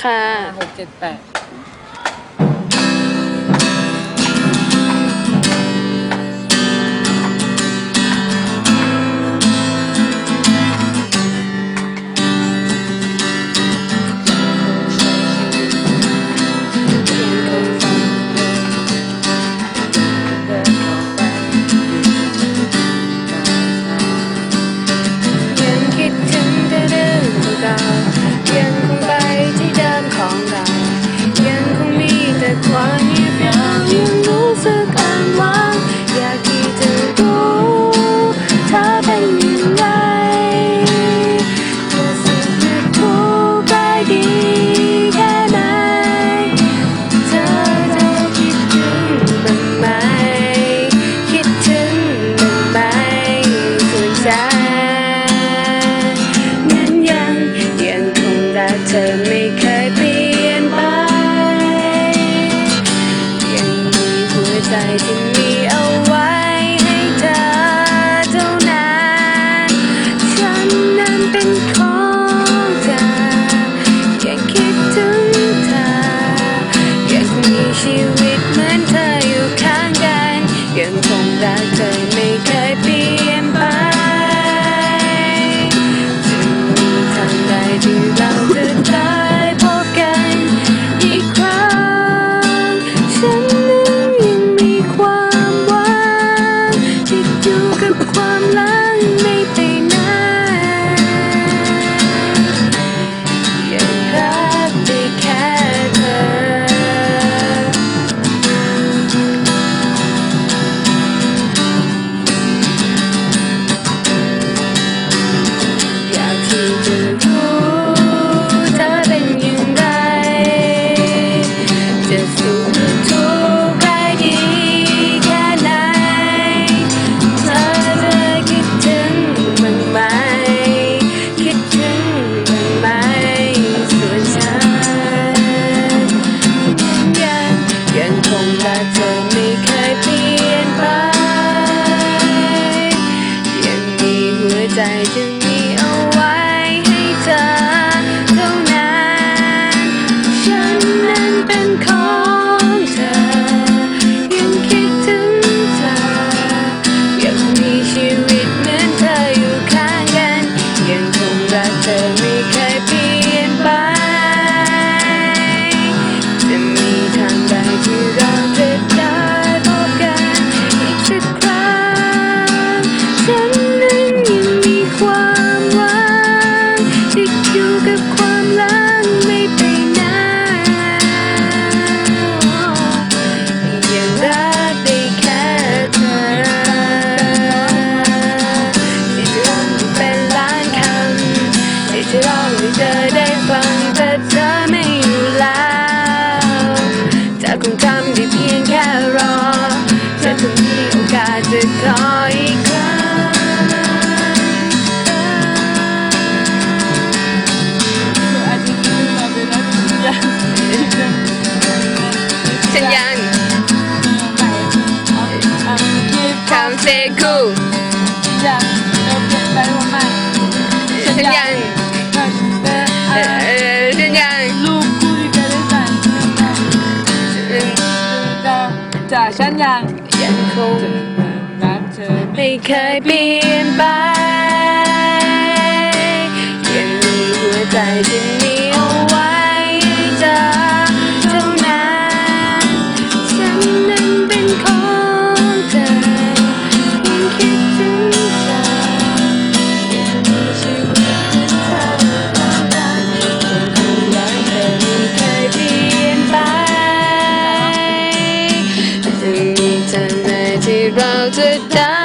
ค่ะ หกเจ็ดแปด ใจที่มีเอาไว้ให้เธอเท่านั้น ฉันนั้นเป็นของเธอแค่คิดถึงเธออยากมีชีวิตเหมือนเธออยู่ข้างกัน ยังคงรักเธอไม่เคยเปลี่ยน ฉันยังทำเซกูฉันยังเออฉันยังฉันยัง dá.